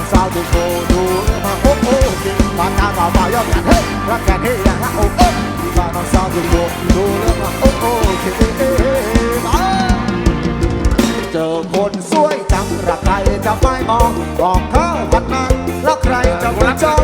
างสาวดูโกดูมาโอ้โอ้เก่งปากกาบ่าวบ่าวยอมกันเฮ้รักกันเฮ้อย่างฮะโอ้โอ้ที่บ้านน้องสาวดูโกดูมาโอ้โอ้เก่งเจอคนสวยจังรักใครจะไม่มองบอกเขาบัดนั้นแล้วใครจะมาจ้อง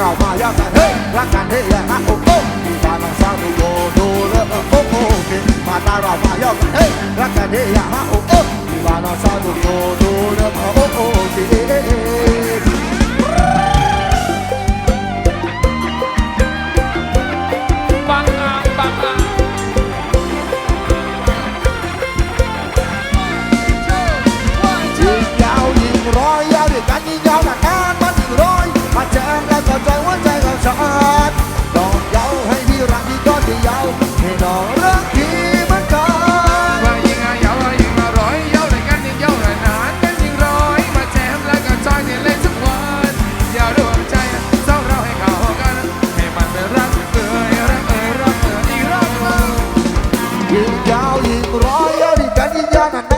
เรามายักกันเฮ้รักกันเฮ้แหละฮะโอ้โหดูฟ้าน้องสาวดูโบดูเลิกโอ้โหมาตาเรามายักกันเฮ้รักกันเฮ้แหละฮะโอ้โหดูฟ้าน้องสาวดูโบดูเลิกโอ้โห ยิ่งยาวยิ่งร้อยยิ่งกันยิ่งยาวนั้น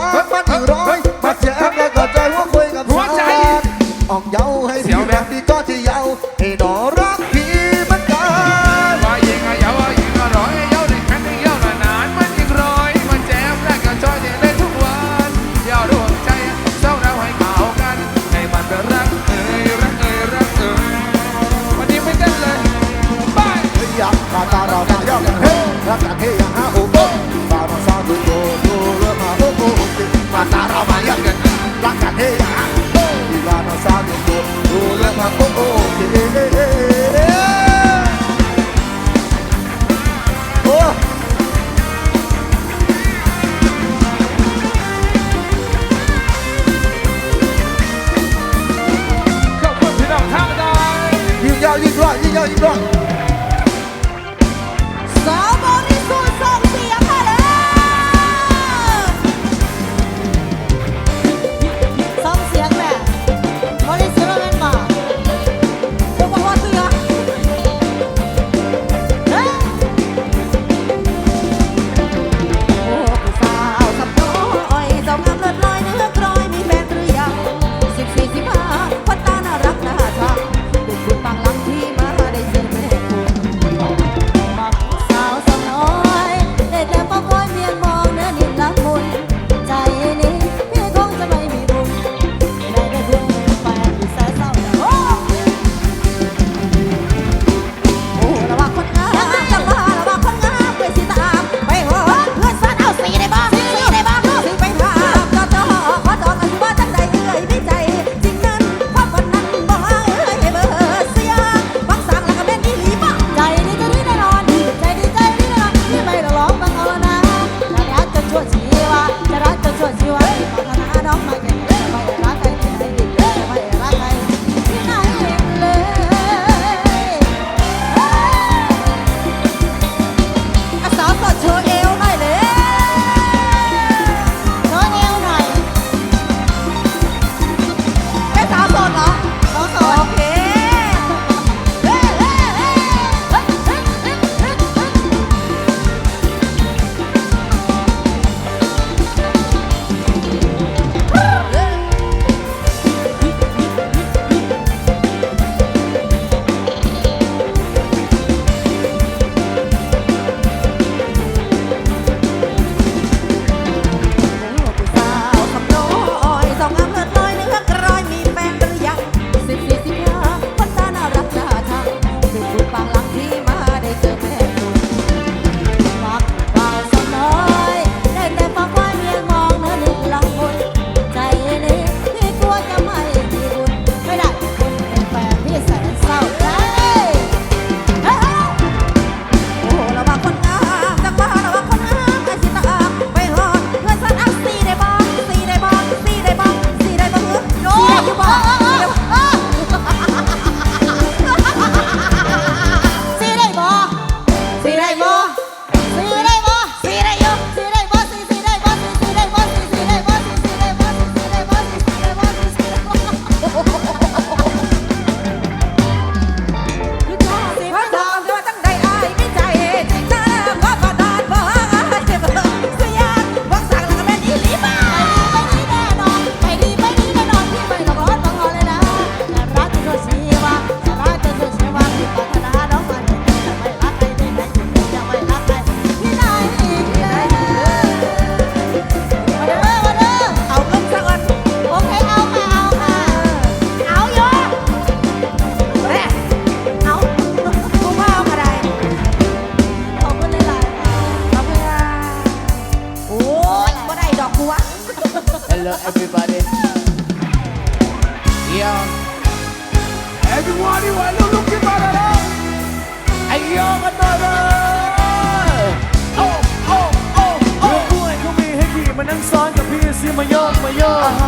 าโย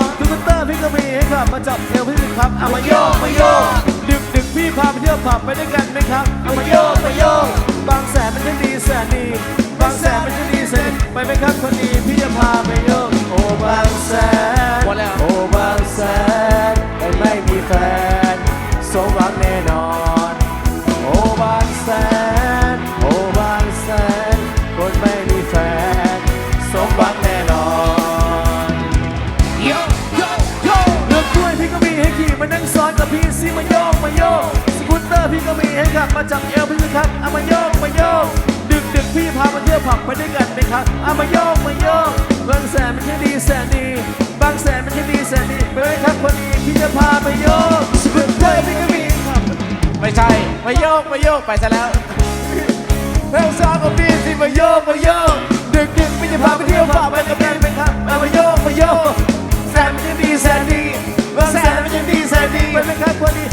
กทุกเตอร์พี่ก็มีให้ครับมาจับเอวพี่สิครับเอามาโยกมาโยกดึกดึกพี่พาไปเที่ยวผับไปด้วยกันไหมครับเอามาโยกมาโยามาเที่ยวผับไปด้วยกันไหมครับเอามาโยกมาโยกบางแสนมันที่ดีแสนดี บางแสนมันที่ดีแสนดีไปไหมครับคนดีที่จะพาไปโยกสกุตเตอร์พี่ก็มีครับไม่ใช่มาโยกมาโยกไปซะแล้วเพลสาองขมีที่มาโยกมาโยกดึกดึกไม่จะพาไปเที่ยวผับไปกับแฟนไหมครับเอามาโยกมาโยกแสนมันที่ดีแสนดีบางแสนมันช่ดีแสนดีไปไหมครับคนดี